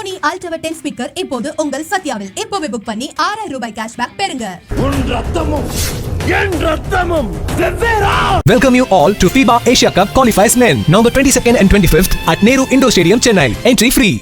Sony ultra ten speaker இப்போது உங்கள் சத்யாவில் இப்போவே புக் பண்ணி ஆறாயிரம் ரூபாய் கேஷ்பேக் பெறுங்க உன் ரத்தமும் என் ரத்தமும் வெவ்வேறா Welcome you all to FIBA Asia Cup qualifiers men, November 22nd and 25th at Nehru Indoor Stadium, Chennai. Entry free.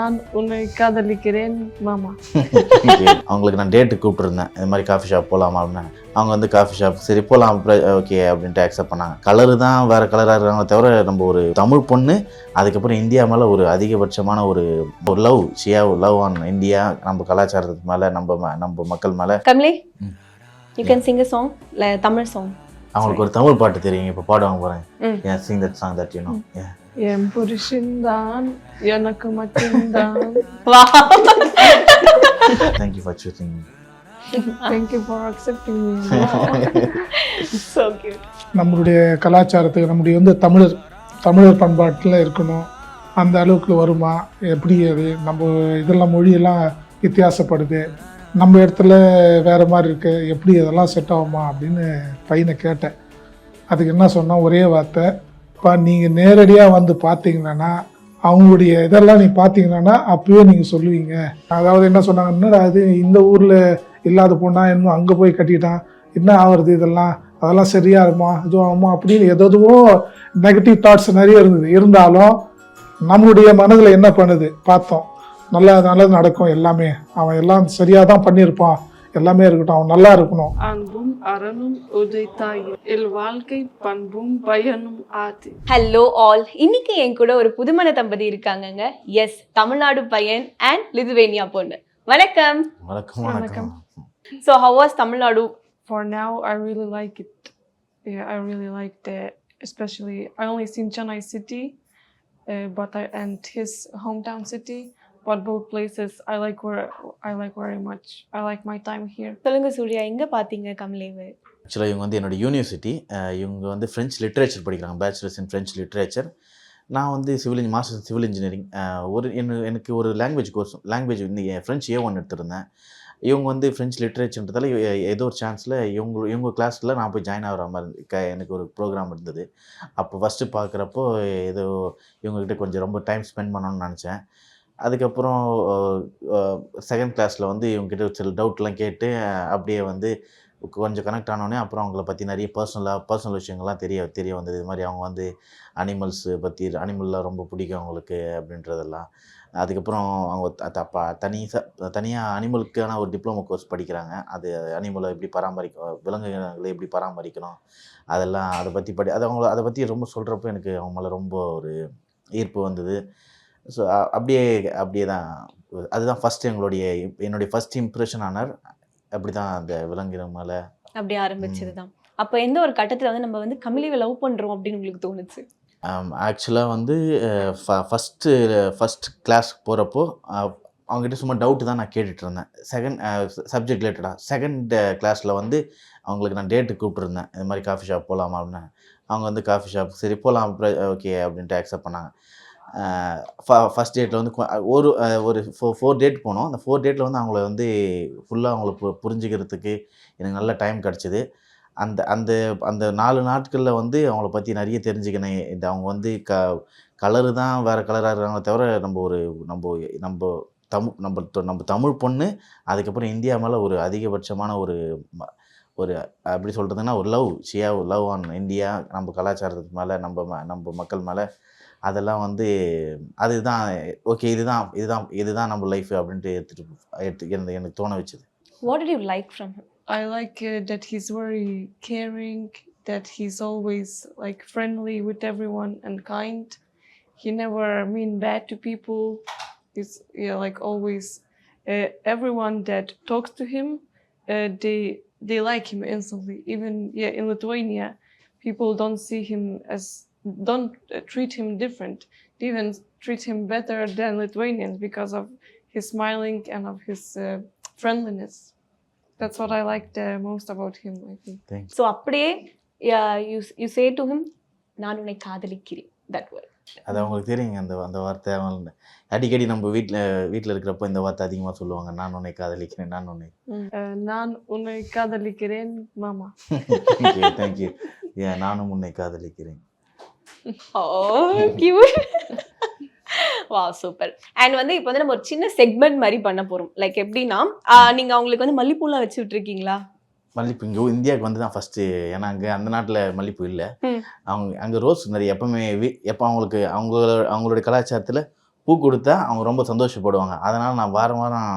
நான் உன்னை காதலிக்கிறேன் மாமா. அவங்களுக்கு நான் டேட்டு கூப்பிட்டுருந்தேன். இந்த மாதிரி காஃபி ஷாப் போகலாமா அப்படின்னு. அவங்க வந்து காஃபி ஷாப் சரி போகலாம் ஓகே அப்படின்ட்டு அக்செப்ட் பண்ணாங்க. கலரு தான் வேறு கலராக இருக்காங்களே தவிர நம்ம ஒரு தமிழ் பொண்ணு அதுக்கப்புறம் இந்தியா மேலே ஒரு அதிகபட்சமான ஒரு ஒரு லவ் ஷியா லவ் ஆன் இந்தியா நம்ம கலாச்சாரத்துக்கு மேலே நம்ம ம- நம்ம மக்கள் மேலே. sing a song, like a Tamil song. அவங்களுக்கு ஒரு தமிழ் பாட்டு தெரியும். இப்போ பாடுவாங்க போகிறேன். ஏன் sing that song that you know என் புருஷன்தான் எனக்கு மட்டும்தான். Wow. Thank you for choosing thank you for accepting so cute. நம்மளுடைய கலாச்சாரத்துக்கு நம்முடைய வந்து தமிழர் தமிழர் பண்பாட்டில் இருக்கணும். அந்த அளவுக்கு வருமா? எப்படி அது? நம்ம இதெல்லாம் மொழியெல்லாம் வித்தியாசப்படுது. நம்ம இடத்துல வேறு மாதிரி இருக்கு. எப்படி இதெல்லாம் செட் ஆகுமா? அப்படின்னு பையனை கேட்டேன். அதுக்கு என்ன சொன்னால் ஒரே வார்த்தை இப்போ நீங்கள் நேரடியாக வந்து பார்த்தீங்கன்னா அவங்களுடைய இதெல்லாம் நீ பார்த்தீங்கன்னா அப்பவே நீங்கள் சொல்லுவீங்க. அதாவது என்ன சொன்னாங்க என்னடா அது இந்த ஊரில் இல்லாத பொண்ணா? இன்னும் அங்கே போய் கட்டிட்டான்? என்ன ஆகுறது இதெல்லாம்? அதெல்லாம் சரியாக இருக்குமா? இதுவும் ஆகுமா அப்படின்னு எதோ நெகட்டிவ் தாட்ஸ் நிறைய இருந்தது. இருந்தாலும் நம்மளுடைய மனதில் என்ன பண்ணுது? பார்த்தோம். நல்ல நல்லது நடக்கும் எல்லாமே. அவன் எல்லாம் சரியாக தான் பண்ணியிருப்பான். எல்லாமே இருக்கட்டும் அவன் நல்லா இருக்கணும். அன்பும் அரணும் உதைத்தாயும் இல் வாழ்க்கை பண்பும் பயனும் ஆதி. ஹலோ ஆல் இன்னைக்கு என் கூட ஒரு புதுமண தம்பதி இருக்காங்கங்க. எஸ் தமிழ்நாடு பையன் அண்ட் லிதுவேனியா பொண்ணு. வணக்கம். வணக்கம் வணக்கம். So how was Tamil Nadu? For now, I really like it. Yeah, I really liked it. Especially, I only seen Chennai city, uh, but I and his hometown city. But both places, I like where I like very much. I like my time here. சொல்லுங்க சூர்யா. எங்க பாத்தீங்க கமலேவு? ஆக்சுவலாக இவங்க வந்து என்னோட university இவங்க வந்து French literature படிக்கிறாங்க. பேச்சுலர்ஸ் இன் ஃப்ரெஞ்ச் லிட்ரேச்சர் நான் வந்து சிவில் மாஸ்டர்ஸ் சிவில் இன்ஜினியரிங் ஒரு என்ன எனக்கு ஒரு லாங்குவேஜ் கோர்ஸ் லாங்குவேஜ் வந்து ஃப்ரெஞ்ச் ஏ ஒன் எடுத்திருந்தேன். இவங்க வந்து ஃப்ரெஞ்ச் லிட்ரேச்சர்ன்றதால ஏதோ ஒரு சான்ஸில் இவங்க இவங்க கிளாஸில் நான் போய் ஜாயின் ஆகிற மாதிரி இருந்து- க எனக்கு ஒரு ப்ரோக்ராம் இருந்தது. அப்போ ஃபஸ்ட்டு பார்க்குறப்போ ஏதோ இவங்ககிட்ட கொஞ்சம் ரொம்ப டைம் ஸ்பெண்ட் பண்ணணும்னு நினச்சேன். அதுக்கப்புறம் செகண்ட் கிளாஸில் வந்து இவங்ககிட்ட சில டவுட்லாம் கேட்டு அப்படியே வந்து கொஞ்சம் கனெக்ட் ஆனோடனே அப்புறம் அவங்கள பற்றி நிறைய பர்சனலாக பர்சனல் விஷயங்கள்லாம் தெரிய தெரிய வந்தது. இது மாதிரி அவங்க வந்து அனிமல்ஸு பற்றி அனிமல்லாம் ரொம்ப பிடிக்கும் அவங்களுக்கு அப்படின்றதெல்லாம். அதுக்கப்புறம் அவங்க தப்பா தனி ச தனியாக அனிமலுக்கான ஒரு டிப்ளமோ கோர்ஸ் படிக்கிறாங்க. அது அனிமலை எப்படி பராமரிக்க விலங்குகளை எப்படி பராமரிக்கணும் அதெல்லாம் அதை பற்றி படி அது அவங்கள அதை பற்றி ரொம்ப சொல்கிறப்போ எனக்கு அவங்க மேலே ரொம்ப ஒரு ஈர்ப்பு வந்தது. ஸோ அப்படியே அப்படியே தான் அதுதான் ஃபஸ்ட் எங்களுடைய என்னுடைய ஃபஸ்ட் இம்ப்ரெஷன் ஆனார். அப்படி தான் அந்த விலங்கினம் மேலே. அப்படி ஆரம்பிச்சதுதான் அப்ப எந்த ஒரு கட்டத்துல வந்து நம்ம வந்து கமலேவை லவ் பண்றோம் அப்படின்னு உங்களுக்கு தோணுச்சு? ஆக்சுவலாக வந்து ஃபஸ்ட்டு ஃபஸ்ட் கிளாஸ் போகிறப்போ அவங்ககிட்ட சும்மா டவுட்டு தான் நான் கேட்டுட்டு இருந்தேன். செகண்ட் சப்ஜெக்ட் ரிலேட்டடாக செகண்ட் கிளாஸில் வந்து அவங்களுக்கு நான் டேட்டு கூப்பிட்டுருந்தேன். இந்த மாதிரி காஃபி ஷாப் போகலாமா அப்படின்னு. அவங்க வந்து காஃபி ஷாப் சரி போகலாம் ஓகே அப்படின்ட்டு அக்செப்ட் பண்ணாங்க. ஃபஸ்ட் டேட்டில் வந்து ஒரு ஒரு ஃபோர் ஃபோர் டேட் போனோம். அந்த ஃபோர் டேட்டில் வந்து அவங்கள வந்து ஃபுல்லாக அவங்கள பு புரிஞ்சுக்கிறதுக்கு எனக்கு நல்ல டைம் கிடச்சிது. அந்த அந்த அந்த நாலு நாட்களில் வந்து அவங்கள பற்றி நிறைய தெரிஞ்சுக்கினேன். இந்த அவங்க வந்து க கலரு தான் வேறு கலராக இருக்காங்களே தவிர நம்ம ஒரு நம்ம நம்ம தமிழ் நம்ம தொ- நம்ம தமிழ் பொண்ணு அதுக்கப்புறம் இந்தியா மேலே ஒரு அதிகபட்சமான ஒரு ம- ஒரு அப்படி சொல்கிறதுன்னா ஒரு லவ் ஷியா லவ் ஆன் இந்தியா நம்ம கலாச்சாரத்துக்கு மேலே நம்ம ம- நம்ம மக்கள் மேலே. அதெல்லாம் வந்து அதுதான் ஓகே இதுதான் இதுதான் இதுதான் நம்ம லைஃப் அப்படின்ட்டு எடுத்துகிட்டு எடுத்து எனக்கு எனக்கு தோண வச்சுது what did you like from him I like uh, that he's very caring, that he's always like friendly with everyone and kind. He never mean bad to people. He's yeah, like always. Uh, everyone that talks to him, uh, they they like him instantly. Even yeah, in Lithuania, people don't see him as don't uh, treat him different. They even treat him better than Lithuanians because of his smiling and of his uh, friendliness. That's what I liked uh, most about him. I think. Thanks so அப்படியே you you say to him நான் உன்னை காதலிக்கிறேன் that word அது அவங்களுக்கு தெரியுங்க அந்த அந்த வார்த்தை அவங்க அடிக்கடி நம்ம வீட்டில் வீட்டில் இருக்கிறப்ப இந்த வார்த்தை அதிகமாக சொல்லுவாங்க நான் உன்னை காதலிக்கிறேன் நான் உன்னை நான் உன்னை காதலிக்கிறேன் மாமா தேங்க்யூ ஏன் நானும் உன்னை காதலிக்கிறேன் oh cute wow super and வந்து இப்போ வந்து நம்ம ஒரு சின்ன செக்மெண்ட் மாதிரி பண்ண போறோம். லைக் எப்படின்னா ஆஹ் நீங்க அவங்களுக்கு வந்து மல்லிப்பூலாம் வச்சு விட்டுருக்கீங்களா? மல்லிப்பூ இங்கே இந்தியாவுக்கு வந்து தான் ஃபஸ்ட்டு ஏன்னா அங்கே அந்த நாட்டில் மல்லிப்பூ இல்லை. அவங்க அங்கே ரோஸ் நிறைய எப்பவுமே எப்போ அவங்களுக்கு அவங்களோட அவங்களுடைய கலாச்சாரத்தில் பூ கொடுத்தா அவங்க ரொம்ப சந்தோஷப்படுவாங்க. அதனால் நான் வாரம் வாரம்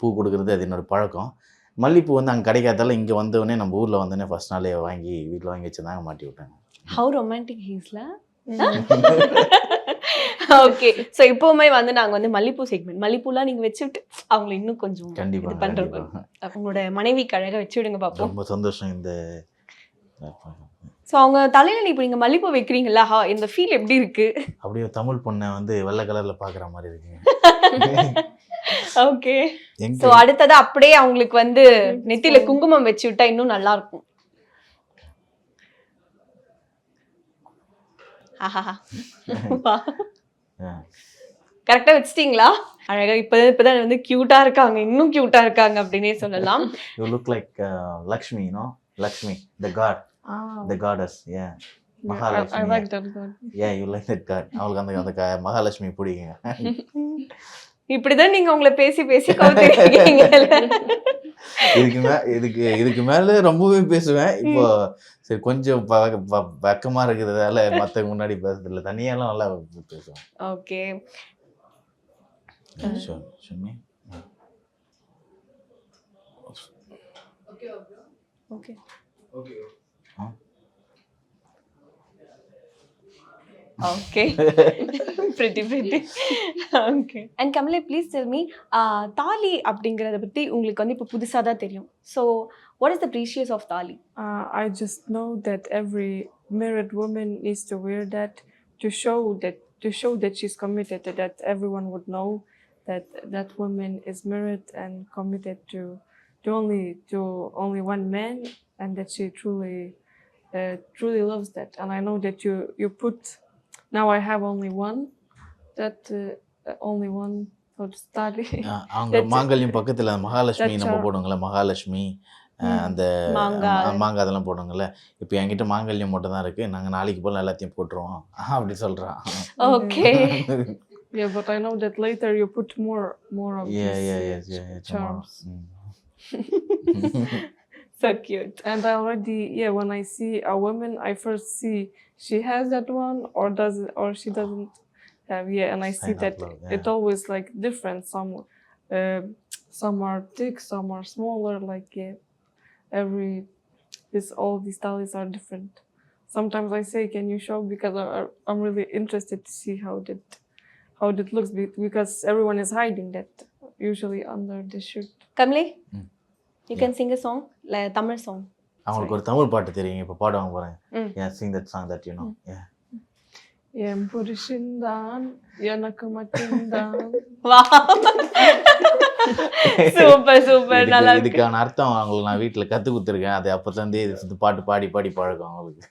பூ கொடுக்குறது அது என்னோட பழக்கம். மல்லிப்பூ வந்து அங்கே கிடைக்காதால இங்கே வந்தோடனே நம்ம ஊரில் வந்தோடனே ஃபஸ்ட் நாளே வாங்கி வீட்டில் வாங்கி வச்சுருந்தாங்க மாட்டி விட்டாங்க. ஹவு ரொமான்டிக் ஹீஸ்ல ஓகே ஸோ இப்போவுமே வந்து நாங்க வந்து மல்லிப்பூ செக்மெண்ட் மல்லிப்பூலாம் நீங்க வச்சு விட்டு அவங்களை இன்னும் கொஞ்சம் கண்டிப்பாக கண்டிப்பாக அவங்களோட மனைவிக்கு அழகா வச்சு விடுங்க பாப்போம். ரொம்ப சந்தோஷம் இந்த ஸோ அவங்க தலையில இப்போ நீங்க மல்லிப்பூ வைக்கிறீங்களா ஹா, இந்த ஃபீல் எப்படி இருக்கு? அப்படியே தமிழ் பொண்ணை வந்து வெள்ளை கலரில் பார்க்குற மாதிரி இருக்குங்க. ஓகே ஸோ அடுத்தது அப்படியே அவங்களுக்கு வந்து நெத்தியில குங்குமம் வச்சு விட்டா இன்னும் நல்லா இருக்கும். ஆஹாஹா. வா. ஆ. கரெக்டா வச்சிட்டீங்களா? அழகா இப்ப இப்பதான் வந்து கியூட்டா இருக்காங்க. இன்னும் கியூட்டா இருக்காங்க அப்படின்னே சொல்லலாம். You look like Lakshmi no Lakshmi the god the goddess A Mahalakshmi. A you like that god அவங்களுக்கு அந்த அந்த மகாலட்சுமி பிடிக்குங்க. இப்படிதான் நீங்க உங்களை பேசி பேசி கவுத்திருக்கீங்க இதுக்கு மே இதுக்கு இதுக்கு மேல ரொம்பவே பேசுவேன். இப்போ சரி கொஞ்சம் வெக்கமா இருக்கிறதால மத்தவங்க முன்னாடி பேசுறது இல்ல தனியாலாம் நல்லா பேசுவேன். Okay. Shumi. Okay. Okay pretty pretty okay and கமலே please tell me தாலி அப்படிங்கறத பத்தி உங்களுக்கு வந்து இப்போ புதுசா தான் தெரியும் so what is the precious of thali Uh, I just know that every married woman needs to wear that to show that to show that she's committed, that everyone would know that that woman is married and committed to to only to only one man, and that she truly uh, truly loves that. And I know that you you put now I have only one, that uh, only one for study. Ah அவங்க. மாங்கல்யம் பக்கத்துல மகாலட்சுமி நம்ம போடுவோங்களே மகாலட்சுமி. அந்த மாங்காய். அதெல்லாம் போடுவோங்கல்ல இப்போ என்கிட்ட மாங்கல்யம் மட்டும் தான் இருக்கு நாங்க நாளைக்கு போல எல்லாத்தையும் போட்டுருவோம் அப்படி சொல்றான் okay yeah, but I know that later you put more more of yeah these, yeah yes yeah, yeah tomorrow. so cute. And I already, yeah, when I see a woman, I first see she has that one or does or she doesn't have. Yeah, and I see that low, yeah. it always like different. Some, uh, some are thick, some are smaller. Like yeah, every, this all these tallies are different. Sometimes I say, can you show? Because I, I'm really interested to see how that, how that looks because everyone is hiding that usually under the shirt. Kamli. Mm. You can sing a song Tamil song அவங்களுக்கு ஒரு தமிழ் பாட்டு தெரியும். இப்போ பாடுவாங்க பாருங்க. sing that song that you know. yeah. என் புருஷன்தான் எனக்கு மட்டும்தான். வா. Super super. நல்லா இதுக்கான அர்த்தம் அவங்களுக்கு நான் வீட்டுல கத்து கொடுத்துருக்கேன். அது அப்போதுலேருந்தே இது பாட்டு பாடி பாடி பழக்கம் அவங்களுக்கு.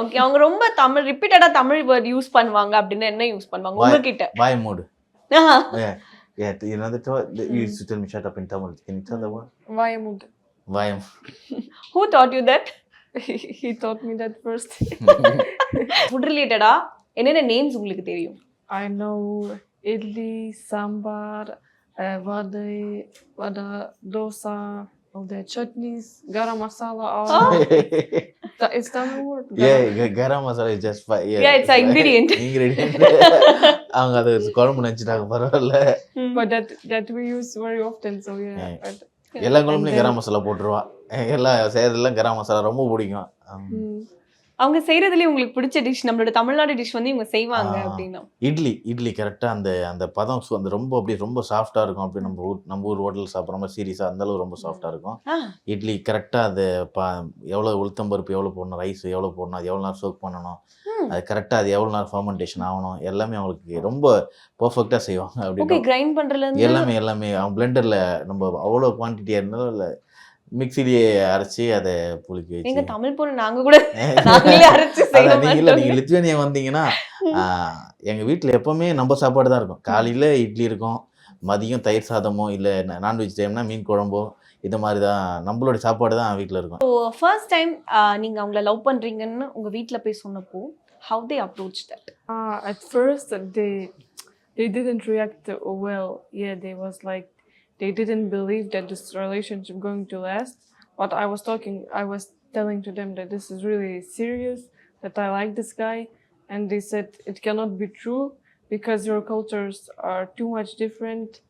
ஓகே அவங்க ரொம்ப தமிழ் ரிப்பீட்டடா தமிழ் வேர்ட் யூஸ் பண்ணுவாங்க அப்படின்னு என்ன யூஸ் பண்ணுவாங்க? உங்ககிட்ட. வாய் மூடு. yeah yeah you know the to- the- you used to tell me shut up in Tamil can you tell the word வாயமுடு வாயம் who taught you that he taught me that first food ரிலேட்டடா என்னென்ன names உங்களுக்கு தெரியும் I know idli, sambar, uh, vadai, vada, dosa, all the chutneys, garam masala, all that. It's Tamil word. yeah garam- ga- garam masala is just fi- yeah, Yeah, it's a ingredient. ingredient அவங்க அது குழம்பு நினச்சிட்டாங்க பரவாயில்ல But that that we use very often, so yeah. Yeah. but- எல்லா குழம்புலையும் கரம் மசாலா போட்டுருவா எல்லா செய்யறதுலாம் கரம் மசாலா ரொம்ப பிடிக்கும். Mm. அவங்க செய்யறதுலயே உங்களுக்கு பிடிச்ச டிஷ் நம்மளோட தமிழ்நாடு டிஷ் வந்து இவங்க செய்வாங்க. அப்படின்னா இட்லி இட்லி கரெக்டாக அந்த அந்த பதம் அந்த ரொம்ப அப்படி ரொம்ப சாஃப்டாக இருக்கும் அப்படி நம்ம ஊர் நம்ம ஊர் ஹோட்டல் சாப்பிட்ற மாதிரி சீரியஸாக அந்தளவு ரொம்ப சாஃப்டாக இருக்கும். இட்லி கரெக்டாக அது பா எவ்வளோ உளுத்தம் பருப்பு எவ்வளோ போடணும் ரைஸ் எவ்வளோ போடணும் அது எவ்வளோ நேரம் சோக் பண்ணணும். அது கரெக்டாக அது எவ்வளோ நேரம் ஃபர்மெண்டேஷன் ஆகணும் எல்லாமே அவங்களுக்கு ரொம்ப பர்ஃபெக்டாக செய்வாங்க ஓகே அப்படின்னு கிரைண்ட் இருந்து எல்லாமே எல்லாமே அவங்க பிளெண்டரில் நம்ம அவ்வளோ குவான்டிட்டியாக இருந்தாலும் இல்லை மிக்சிலேயே அரைச்சி அதை புளிக்க எங்க வச்சு. தமிழ் பொண்ணு நாங்க கூட நாங்களே அரைச்சு நீங்க இல்லை நீங்கள் லித்துவேனியா வந்தீங்கன்னா ஆஹ், எங்க வீட்டில் எப்பவுமே நம்ம சாப்பாடு தான் இருக்கும். காலையில் இட்லி இருக்கும் மதியம் தயிர் சாதமோ இல்லை நான்வெஜ் டைம்னா மீன் குழம்போ இது மாதிரி தான் நம்மளுடைய சாப்பாடு தான் வீட்டில் இருக்கும். ஃபர்ஸ்ட் டைம் நீங்க அவங்கள லவ் பண்றீங்கன்னு உங்க வீட்ல போய் சொன்னப்போ how they approach that Uh, at first, they they didn't react well. Yeah, they was like they didn't believe that this relationship going to last. But I was talking, I was telling to them that this is really serious, that I like this guy, and they said it cannot be true because your cultures are too much different.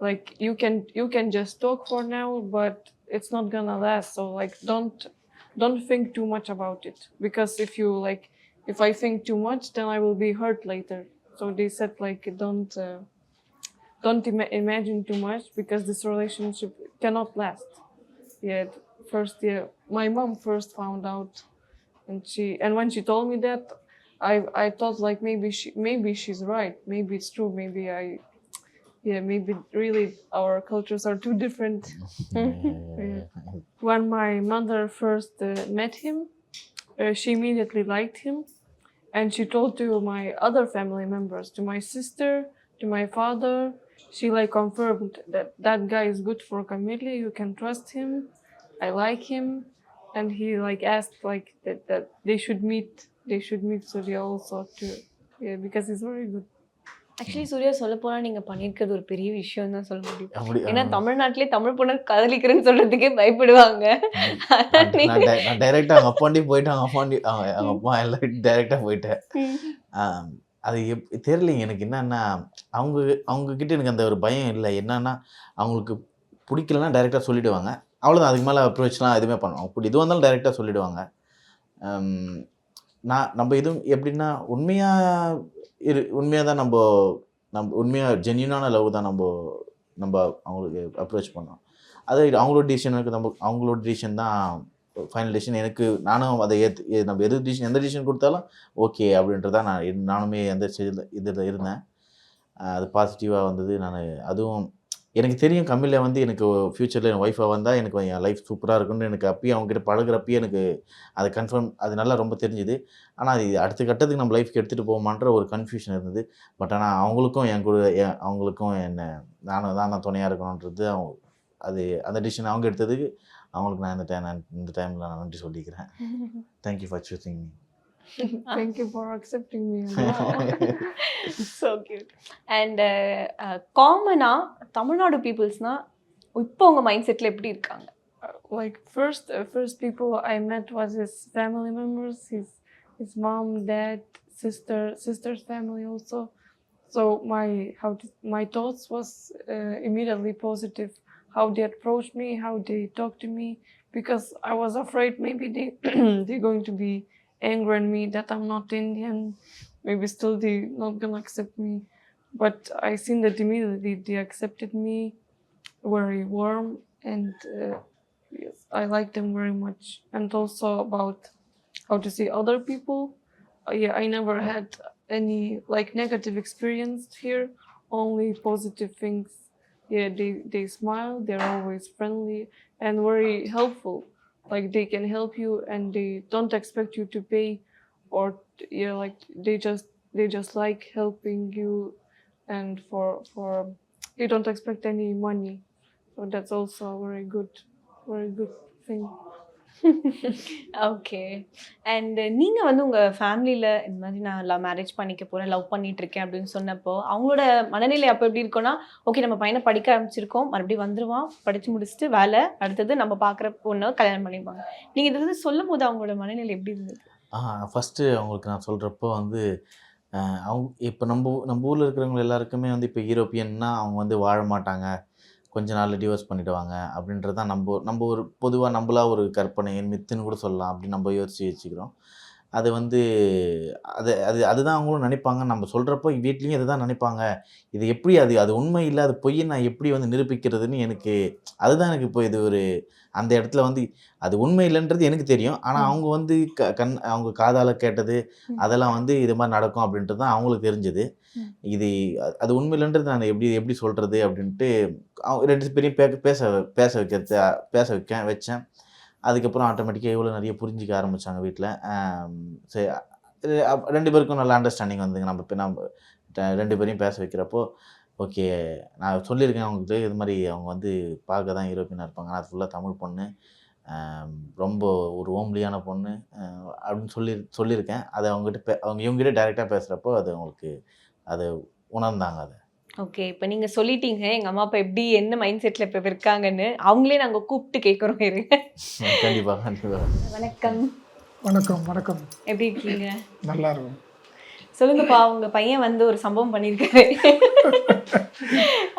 Like you can you can just talk for now, but it's not gonna last. So like don't don't think too much about it because if you like if I think too much, then I will be hurt later. So they said like don't uh, don't ima- imagine too much because this relationship cannot last. Yeah, first yeah, my mom first found out, and she and when she told me that, I I thought like maybe she maybe she's right. Maybe it's true. Maybe I. Yeah, maybe really our cultures are too different. when my mother first uh, met him, uh, she immediately liked him, and she told to my other family members, to my sister, to my father. She like confirmed that that guy is good for Camille. You can trust him. I like him, and he like asked like that that they should meet. They should meet Surya also too. Yeah, because he's very good. Actually Suriya சொல்ல போனா நீங்க பண்ணிருக்கிறது ஒரு பெரிய விஷயம் தான் சொல்ல முடியும் ஏன்னா தமிழ்நாட்டிலே தமிழ் பொண்ணு காதலிக்கிறேன்னு சொல்றதுக்கே பயப்படுவாங்க ஆனா நான் நீங்க- நான் டி- நான் டைரெக்டாக அவங்க அப்பாண்டி போயிட்டு அவங்க அப்பாண்டி அவங்க அப்பா எல்லாம் டைரெக்டாக போயிட்டேன் அது எப் தெரியலைங்க எனக்கு என்னென்னா அவங்க அவங்கக்கிட்ட எனக்கு அந்த ஒரு பயம் இல்லை. என்னென்னா அவங்களுக்கு பிடிக்கலன்னா டைரெக்டாக சொல்லிவிடுவாங்க அவ்வளோதான் அதுக்கு மேலே அப்ரோச்லாம் எதுவுமே பண்ணுவோம் அப்படி இது வந்தாலும் டைரெக்டாக சொல்லிடுவாங்க. நான் நம்ம எதுவும் எப்படின்னா உண்மையாக இரு உண்மையாக தான் நம்ம நம்ம உண்மையாக ஜென்யூனான லவ் தான் நம்ம நம்ம அவங்களுக்கு அப்ரோச் பண்ணோம். அது அவங்களோட டிசிஷனுக்கு நம்ம அவங்களோட டிசிஷன் தான் ஃபைனல் டிசிஷன் எனக்கு நானும் அதை ஏற்று நம்ம எது டிசிஷன் எந்த டிசிஷன் கொடுத்தாலும் ஓகே அப்படின்றத நான் நானுமே எந்த ஸ்டேஜில் இதில் இருந்தேன். அது பாசிட்டிவாக வந்தது. நான் அதுவும் எனக்கு தெரியும் கம்மியில் வந்து எனக்கு ஃப்யூச்சரில் என் ஒய்ஃபாக வந்தால் எனக்கு என் லைஃப் சூப்பராக இருக்கும்னு எனக்கு அப்பயே அவங்ககிட்ட பழகுறப்பயே எனக்கு அது கன்ஃபார்ம் அது நல்லா ரொம்ப தெரிஞ்சுது. ஆனால் அது அடுத்த கட்டத்துக்கு நம்ம லைஃப்க்கு எடுத்துகிட்டு போகமான்ற ஒரு கன்ஃபியூஷன் இருந்தது. பட் ஆனால் அவங்களுக்கும் என் கூட என் அவங்களுக்கும் என்ன நானும் தான் நான் துணையாக இருக்கணுன்றது அவங்க அது அந்த டிசிஷன் அவங்க எடுத்ததுக்கு அவங்களுக்கு நான் இந்த டைம் இந்த டைமில் நான் நன்றி சொல்லிக்கிறேன் thank you for choosing me Thank you for accepting me. So cute and காமனா uh, தமிழ்நாடு பீப்புள்ஸ்னா இப்போ உங்க மைண்ட் செட்ல எப்படி இருக்காங்க like first uh, first people I met was his family members, his his mom, dad, sister, sister's family also. So my how to, my thoughts was uh, immediately positive. How they approached me, how they talked to me, because I was afraid maybe they they're going to be angry at me that I'm not Indian. Maybe still they not gonna accept me. But I seen that immediately they accepted me very warm and uh, yes, I like them very much. And also about how to see other people. Uh, yeah, I never had any like negative experience here. Only positive things. Yeah, they they smile. They're always friendly and very helpful. Like they can help you and they don't expect you to pay, or yeah, like they just they just like helping you, and for for they don't expect any money. So that's also a very good, very good thing. Okay and நீங்கள் வந்து உங்கள் ஃபேமிலியில் இந்த மாதிரி நான் love marriage பண்ணிக்க போகிறேன் love பண்ணிகிட்ருக்கேன் அப்படின்னு சொன்னப்போ அவங்களோட மனநிலை அப்போ எப்படி இருக்குன்னா ஓகே நம்ம பையனை படிக்க ஆரம்பிச்சிருக்கோம் மறுபடியும் வந்துடுவான் படித்து முடிச்சுட்டு வேலை அடுத்தது நம்ம பார்க்குற பொண்ணை கல்யாணம் பண்ணிப்பாங்க. நீங்கள் இது வந்து சொல்லும் போது அவங்களோட மனநிலை எப்படி இருந்தது? ஃபஸ்ட்டு அவங்களுக்கு நான் சொல்கிறப்போ வந்து அவங்க இப்போ நம்ம நம்ம ஊரில் இருக்கிறவங்க எல்லாருக்குமே வந்து இப்போ யூரோப்பியன்னா அவங்க வந்து வாழ மாட்டாங்க. கொஞ்ச நாள் டிவோர்ஸ் பண்ணிவிடுவாங்க அப்படின்றது தான் நம்ம நம்ம ஒரு பொதுவாக நம்மளா ஒரு கற்பனை மித்துன்னு கூட சொல்லலாம். அப்படின்னு நம்ம யோசித்து வச்சுக்கிறோம் அது வந்து அது அது அதுதான் அவங்களும் நினைப்பாங்க. நம்ம சொல்கிறப்போ வீட்லேயும் இதுதான் நினைப்பாங்க. இது எப்படி அது அது உண்மை இல்லை அது பொய் நான் எப்படி வந்து நிரூபிக்கிறதுன்னு எனக்கு அதுதான் எனக்கு இப்போ இது ஒரு அந்த இடத்துல வந்து அது உண்மை இல்லைன்றது எனக்கு தெரியும். ஆனால் அவங்க வந்து க கண் அவங்க காதால் கேட்டது. அதெல்லாம் வந்து இது மாதிரி நடக்கும் அப்படின்றது தான் அவங்களுக்கு தெரிஞ்சது. இது அது உண்மை இல்லைன்றது நான் எப்படி எப்படி சொல்கிறது அப்படின்ட்டு அவங்க ரெண்டு பேரையும் பே பேச பேச வைக்கிறது பேச வைக்க வச்சேன். அதுக்கப்புறம் ஆட்டோமேட்டிக்காக இவ்வளோ நிறைய புரிஞ்சிக்க ஆரம்பித்தாங்க வீட்டில் சரி ரெண்டு பேருக்கும் நல்ல அண்டர்ஸ்டாண்டிங் வந்துங்க. நம்ம இப்போ நம்ம ரெண்டு பேரையும் பேச வைக்கிறப்போ ஓகே நான் சொல்லியிருக்கேன் அவங்களுக்கு இது மாதிரி அவங்க வந்து பார்க்க தான் யூரோப்பியனாக இருப்பாங்க. ஆனால் அது ஃபுல்லாக தமிழ் பொண்ணு. ரொம்ப ஒரு ஓம்லியான பொண்ணு. அப்படின்னு சொல்லி சொல்லியிருக்கேன். அதை அவங்ககிட்ட பே அவங்க இவங்ககிட்ட டைரெக்டாக பேசுகிறப்போ அது அவங்களுக்கு அது உணர்ந்தாங்க அதை. ஓகே இப்போ நீங்க சொல்லிட்டீங்க எங்க அம்மா அப்பா எப்படி என்ன மைண்ட் செட்ல இப்ப இருக்காங்கன்னு அவங்களே நாங்க கூப்பிட்டு கேட்குறோம் இருங்க கண்டிப்பாக கண்டிப்பாக வணக்கம். வணக்கம் வணக்கம். எப்படி இருக்கீங்க? நல்லா இருக்கும். சொல்லுங்கப்பா உங்க பையன் வந்து ஒரு சம்பவம் பண்ணியிருக்காரு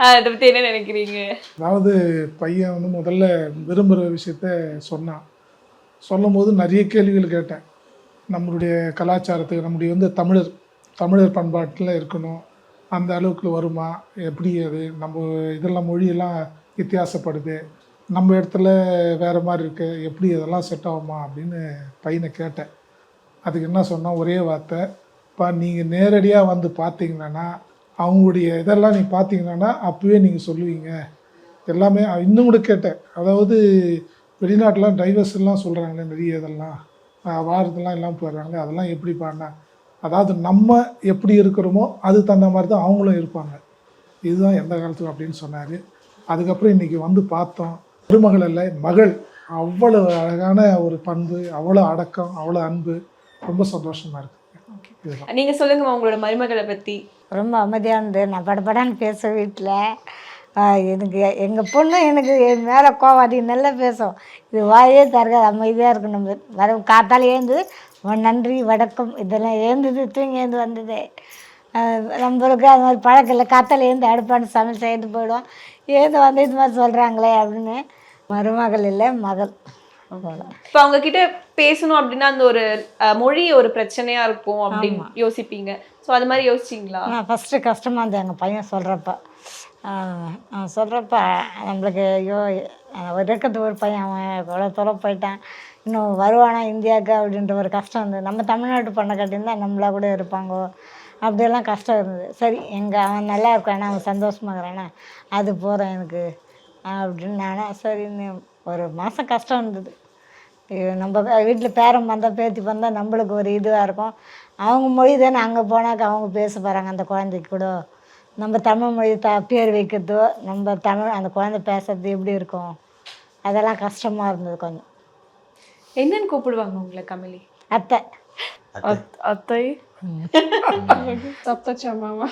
அதை பத்தி என்ன நினைக்கிறீங்க? அதாவது பையன் வந்து முதல்ல விரும்புகிற விஷயத்த சொன்னான். சொல்லும்போது நிறைய கேள்விகள் கேட்டேன். நம்மளுடைய கலாச்சாரத்துக்கு நம்முடைய வந்து தமிழர் தமிழர் பண்பாட்டில் இருக்கணும். அந்த அளவுக்கு வருமா? எப்படி அது? நம்ம இதெல்லாம் மொழியெல்லாம் வித்தியாசப்படுது. நம்ம இடத்துல வேறு மாதிரி இருக்குது எப்படி இதெல்லாம் செட் ஆகுமா? அப்படின்னு பையனை கேட்டேன். அதுக்கு என்ன சொன்னால் ஒரே வார்த்தை. இப்போ நீங்கள் நேரடியாக வந்து பார்த்தீங்கன்னா அவங்களுடைய இதெல்லாம் நீ பார்த்தீங்கன்னா அப்போவே நீங்கள் சொல்லுவீங்க. எல்லாமே இன்னும் கூட கேட்டேன். அதாவது வெளிநாட்டுலாம் டைவர்ஸ் எல்லாம் சொல்கிறாங்களே நிறைய இதெல்லாம். ஆஹ் வாரத்தெல்லாம் எல்லாம் போயிடுறாங்களே அதெல்லாம் எப்படி பாடினா அதாவது நம்ம எப்படி இருக்கிறோமோ அது தகுந்த மாதிரி தான் அவங்களும் இருப்பாங்க. இதுதான் எந்த காலத்துக்கும் அப்படின்னு சொன்னார். அதுக்கப்புறம் இன்றைக்கி வந்து பார்த்தோம் மருமகள் அல்ல மகள். அவ்வளோ அழகான ஒரு பண்பு அவ்வளோ அடக்கம் அவ்வளோ அன்பு. ரொம்ப சந்தோஷமாக இருக்குது இதுதான். நீங்க சொல்லுங்கம்மா உங்களோட மருமகளை பத்தி. ரொம்ப அமைதியானது நான் படபடான்னு பேச வீட்டில் எனக்கு எங்கள் பொண்ணு எனக்கு என் மேலே கோவாதி நல்லா பேசும். இது வாயே தரகாது அமைதியாக இருக்கணும். வர காத்தால ஏந்து வ- நன்றி வணக்கம் இதெல்லாம் ஏந்தது தூங்கி ஏந்து வந்தது. நம்மளுக்கு அது மாதிரி பழக்கம் இல்லை. காத்தால ஏந்து அடுப்பாண்டு சமையல் செய்து போயிடும் ஏந்து வந்து இது மாதிரி சொல்கிறாங்களே அப்படின்னு. மருமகள் இல்லை மகள். இப்போ அவங்க கிட்ட பேசணும் அப்படின்னா அந்த ஒரு மொழி ஒரு பிரச்சனையா இருக்கும் அப்படின்னு யோசிப்பீங்க. சோ அது மாதிரி யோசிச்சிங்களா? நான் ஃபஸ்ட்டு கஷ்டமாக இருந்தது எங்கள் பையன் சொல்கிறப்ப சொல்கிறப்ப நம்மளுக்கு ஐயோ அஹ் இருக்கிறது ஒரு பையன் அவன் எவ்வளோ தொலை போயிட்டான். இன்னும் வருவானா இந்தியாவுக்கு அப்படின்ற ஒரு கஷ்டம் இருந்தது. நம்ம தமிழ்நாட்டு பண்ண கட்டியிருந்தால் நம்மளா கூட இருப்பாங்கோ? அப்படியெல்லாம் கஷ்டம் இருந்தது. சரி எங்கள் அவன் நல்லா இருக்கானா? அவன் சந்தோஷமாக இருக்கிறானா? அது போகிறேன் எனக்கு அப்படின்னு நானா சரின்னு ஒரு மாதம் கஷ்டம் இருந்தது. நம்ம வீட்டில் பேரன் வந்தால் பேத்தி வந்தால் நம்மளுக்கு ஒரு இதுவாக இருக்கும். அவங்க மொழி தானே அங்கே போனாக்க அவங்க பேச போகிறாங்க அந்த குழந்தைக்கு கூட. நம்ம தமிழ் மொழி த பேர் வைக்கிறதோ நம்ம தமிழ் அந்த குழந்தை பேசுறது எப்படி இருக்கும்? அதெல்லாம் கஷ்டமாக இருந்தது கொஞ்சம். என்னன்னு கூப்பிடுவாங்க உங்களை கமலி அத்தை. Taptacha mama.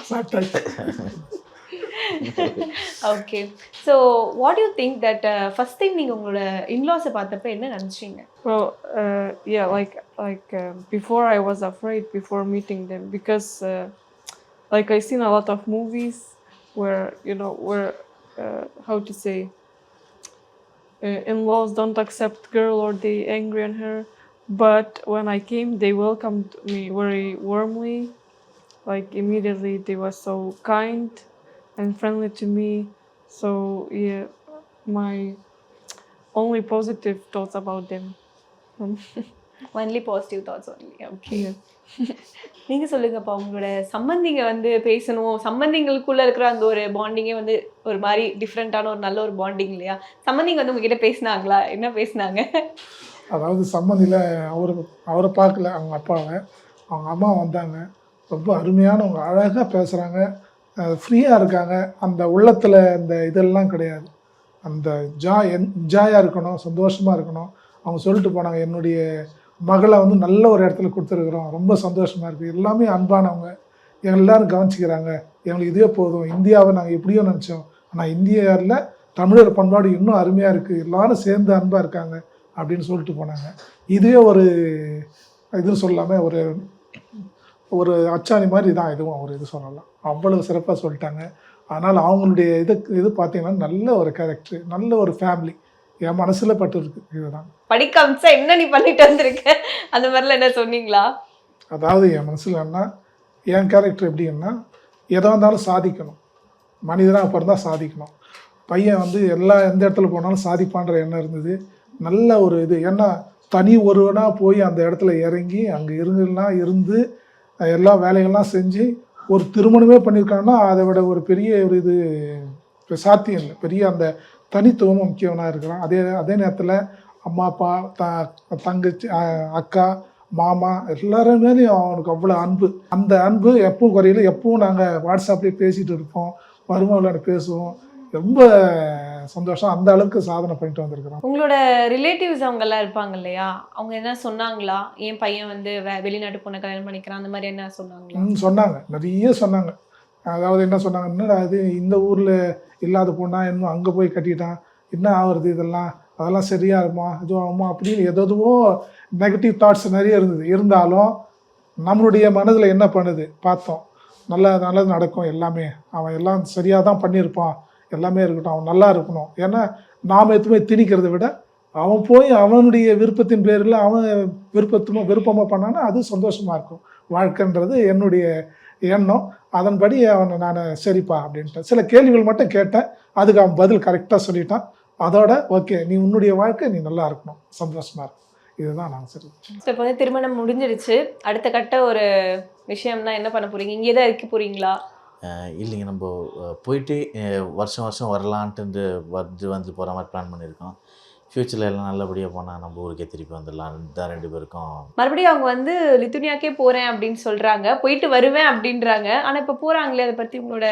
Okay so what you think that first time நீங்க உங்களோட இன்லாஸை பார்த்தப்ப என்ன நினைச்சீங்க uh, like like um, before I was afraid before meeting them because uh, like I seen a lot of movies where you know where uh, how to say uh, Uh, in-laws don't accept girl or they angry on her. But when I came they welcomed me very warmly. Like immediately they were so kind and friendly to me. So yeah my only positive thoughts about them only positive thoughts only okay Yeah. நீங்க சொல்லுங்கப்பா உங்களோட சம்பந்திங்க வந்து பேசணும். சம்பந்திங்களுக்குள்ள இருக்கிற அந்த ஒரு பாண்டிங்கே வந்து ஒரு மாதிரி டிஃப்ரெண்ட்டான ஒரு நல்ல ஒரு பாண்டிங் இல்லையா? சம்பந்திங்க வந்து உங்ககிட்ட பேசினாங்களா? என்ன பேசினாங்க? அதாவது சம்மந்தியில் அவர் அவரை பார்க்கல அவங்க அப்பாவை. அவங்க அம்மா வந்தாங்க. ரொம்ப அருமையானவங்க அழகாக பேசுகிறாங்க ஃப்ரீயாக இருக்காங்க. அந்த உள்ளத்தில் அந்த இதெல்லாம் கிடையாது. அந்த ஜா என் ஜாயாக இருக்கணும் சந்தோஷமாக இருக்கணும். அவங்க சொல்லிட்டு போனாங்க என்னுடைய மகளை வந்து நல்ல ஒரு இடத்துல கொடுத்துருக்குறோம். ரொம்ப சந்தோஷமாக இருக்குது எல்லாமே அன்பானவங்க. எல்லோரும் கவனிச்சிக்கிறாங்க. எங்களுக்கு இதே போதும். இந்தியாவை நாங்கள் எப்படியோ நினச்சோம். ஆனால் இந்தியாவில் தமிழர் பண்பாடு இன்னும் அருமையாக இருக்குது எல்லோரும் சேர்ந்து அன்பாக இருக்காங்க அப்படின்னு சொல்லிட்டு போனாங்க. இதுவே ஒரு இது சொல்லாமல் ஒரு ஒரு அச்சாணி மாதிரி தான் இதுவும் ஒரு இது சொல்லலாம். அவ்வளவு சிறப்பாக சொல்லிட்டாங்க. அதனால் அவங்களுடைய இது இது பார்த்திங்கன்னா நல்ல ஒரு கேரக்டர் நல்ல ஒரு ஃபேமிலி என் மனசில் பட்டு இருக்கு இதுதான். படிக்க அமிச்சா என்ன நீ பண்ணிட்டு வந்திருக்க? அந்த மாதிரிலாம் என்ன சொன்னீங்களா? அதாவது என் மனசில் என்ன என் கேரக்டர் எப்படின்னா எதாக இருந்தாலும் சாதிக்கணும். மனிதனாக பிறந்தா சாதிக்கணும். பையன் வந்து எல்லா எந்த இடத்துல போனாலும் சாதிப்பான்ற எண்ணம் இருந்தது. நல்ல ஒரு இது. ஏன்னா தனி ஒருவனாக போய் அந்த இடத்துல இறங்கி அங்கே இருங்கெல்லாம் இருந்து எல்லா வேலைகள்லாம் செஞ்சு ஒரு திருமணமே பண்ணியிருக்காங்கன்னா அதை விட ஒரு பெரிய ஒரு இது சாத்தியம் இல்லை. பெரிய அந்த தனித்துவமும் முக்கியவனாக இருக்கிறான் அதே அதே நேரத்தில் அம்மா அப்பா த தங்கச்சி அக்கா மாமா எல்லாரும் மேலேயும் அவனுக்கு அவ்வளோ அன்பு. அந்த அன்பு எப்பவும் குறையில. எப்பவும் நாங்கள் வாட்ஸ்அப்லேயே பேசிகிட்டு இருப்போம். விளையாட பேசுவோம். ரொம்ப சந்தோஷம். அந்த அளவுக்கு சாதனை பண்ணிட்டு வந்திருக்கிறோம். உங்களோட ரிலேட்டிவ்ஸ் அவங்க எல்லாம் இருப்பாங்க இல்லையா? அவங்க என்ன சொன்னாங்களா? என் பையன் வந்து வெளிநாட்டு பொண்ணை கல்யாணம் பண்ணிக்கிறான். அந்த மாதிரி என்ன சொன்னாங்களா? ம் சொன்னாங்க. நிறைய சொன்னாங்க. அதாவது என்ன சொன்னாங்க என்னடா இந்த ஊரில் இல்லாத பொண்ணா? இன்னும் அங்கே போய் கட்டிட்டான்? என்ன ஆகுறது இதெல்லாம்? அதெல்லாம் சரியா இருக்குமா? இதுவும் ஆகுமா? அப்படின்னு எதோ நெகட்டிவ் தாட்ஸ் நிறைய இருந்தது. இருந்தாலும் நம்மளுடைய மனதில் என்ன பண்ணுது? பார்த்தோம். நல்ல நல்லது நடக்கும் எல்லாமே. அவன் எல்லாம் சரியாக தான் பண்ணியிருப்பான். எல்லாமே இருக்கட்டும். அவன் நல்லா இருக்கணும். ஏன்னா நாம் எதுவுமே திணிக்கிறதை விட அவன் போய் அவனுடைய விருப்பத்தின் பேரில் அவன் விருப்பத்துமோ விருப்பமாக பண்ணான்னா அது சந்தோஷமாக இருக்கும். வாழ்க்கைன்றது என்னுடைய எண்ணம் அதன்படி அவனை நான் சரிப்பா அப்படின்ட்டு சில கேள்விகள் மட்டும் கேட்டேன். அதுக்கு அவன் பதில் கரெக்டாக சொல்லிட்டான். அதோட ஓகே நீ உன்னுடைய வாழ்க்கை நீ நல்லா இருக்கணும். சந்தோஷமா இருக்கும் இதுதான் நான் சரி ஸோ இப்போ வந்து திருமணம் முடிஞ்சிருச்சு. அடுத்த கட்ட ஒரு விஷயம்னா என்ன பண்ண போறீங்க? இங்கே தான் இருக்க போறீங்களா? அஹ் இல்லைங்க. நம்ம போயிட்டு வருஷம் வருஷம் வரலான்ட்டு வந்து வந்து போகிற மாதிரி பிளான் பண்ணியிருக்கோம். ஃப்யூச்சரில் எல்லாம் நல்லபடியாக போனால் நம்ம ஊருக்கே திருப்பி வந்துடலாம். தான் ரெண்டு பேருக்கும் மறுபடியும் அவங்க வந்து லித்துனியாக்கே போறேன் அப்படின்னு சொல்றாங்க. போயிட்டு வருவேன் அப்படின்றாங்க. ஆனா இப்போ போறாங்களே அதை பத்தி உங்களோட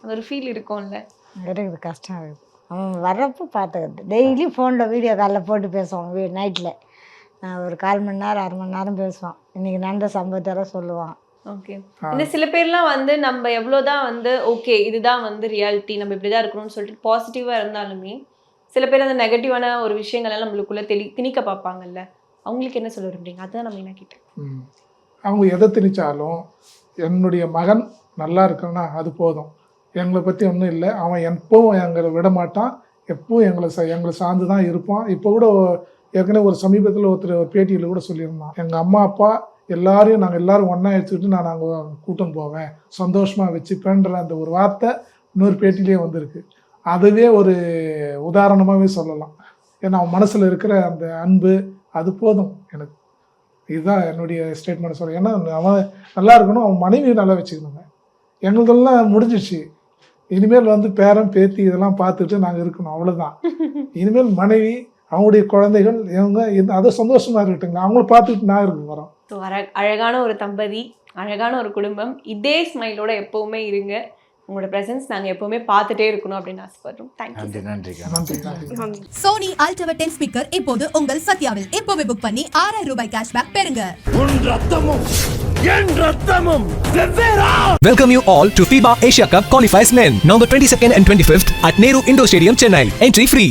அந்த ஒரு ஃபீல் இருக்கும்ல? இருக்குது கஷ்டம். இருக்குது அவன் வர்றப்போ பார்த்துக்கிறது. டெய்லி ஃபோனில் வீடியோ காலில் போட்டு பேசுவான். வீ நைட்டில் ஒரு கால் மணி நேரம் அரை மணி நேரம் பேசுவான். இன்றைக்கி நடந்த சம்பவத்தெல்லாம் சொல்லுவான். ஓகே. இந்த சில பேர்லாம் வந்து நம்ம எவ்வளோதான் வந்து ஓகே இதுதான் வந்து ரியாலிட்டி நம்ம இப்படிதான் இருக்கணும்னு சொல்லிட்டு பாசிட்டிவா இருந்தாலுமே சில பேர் அந்த நெகட்டிவான ஒரு விஷயங்கள்லாம் நம்மளுக்குள்ளே தெளி திணிக்க பார்ப்பாங்கல்ல. அவங்களுக்கு என்ன சொல்ல விரும்புறீங்க? அதுதான் நம்ம என்ன கேட்டேன். அவங்க எதை திணிச்சாலும் என்னுடைய மகன் நல்லா இருக்கணும்னா அது போதும். எங்களை பற்றி ஒன்றும் இல்லை. அவன் எப்பவும் எங்களை விட மாட்டான். எப்பவும் எங்களை ச எங்களை சார்ந்து தான் இருப்பான். இப்போ கூட ஏற்கனவே ஒரு சமீபத்தில் ஒருத்தர் ஒரு பேட்டியில் கூட சொல்லியிருந்தான். எங்கள் அம்மா அப்பா எல்லாரையும் நாங்கள் எல்லாரும் ஒன்றா எடுத்துக்கிட்டு நான் நாங்கள் கூட்டம் போவேன். சந்தோஷமாக வச்சுப்பேன்ற அந்த ஒரு வார்த்தை இன்னொரு பேட்டிலேயே வந்திருக்கு. அதுவே ஒரு உதாரணமாகவே சொல்லலாம். ஏன்னா அவன் மனசில் இருக்கிற அந்த அன்பு அது போதும் எனக்கு. இதுதான் என்னுடைய ஸ்டேட்மெண்ட் சொல்கிறேன் ஏன்னா அவன் நல்லா இருக்கணும் அவன் மனைவி நல்லா வச்சுக்கணுங்க. எங்களுதெல்லாம் முடிஞ்சிச்சு இனிமேல் வந்து பேரன் பேத்தி இதெல்லாம் பார்த்துட்டு நாங்கள் இருக்கணும். அவ்வளோதான் இனிமேல் மனைவி அவங்களுடைய குழந்தைகள் இவங்க இது அது சந்தோஷமாக இருக்கட்டுங்க அவங்கள பார்த்துட்டு நான் இருக்கு வரோம் அழகான ஒரு தம்பதி அழகான ஒரு குடும்பம். இதே ஸ்மைலோட எப்பவுமே இருங்க. உங்களோட ப்ரெசன்ஸ் நாங்கள் எப்பவுமே பார்த்துட்டே இருக்கணும் அப்படின்னு ஆசைப்படுறோம். தேங்க்யூ நன்றி நன்றி நன்றி சோனி அல்டவர் டென் ஸ்பீக்கர் இப்போது உங்கள் சத்யாவில் இப்போவே புக் பண்ணி ஆறாயிரம் ரூபாய் கேஷ்பேக் பெறுங்க. உன் ரத்தமும் என் ரத்தமும் Welcome you all to FIBA Asia Cup Qualifiers Men, November 22nd and 25th at Nehru Indoor Stadium, Chennai. Entry free.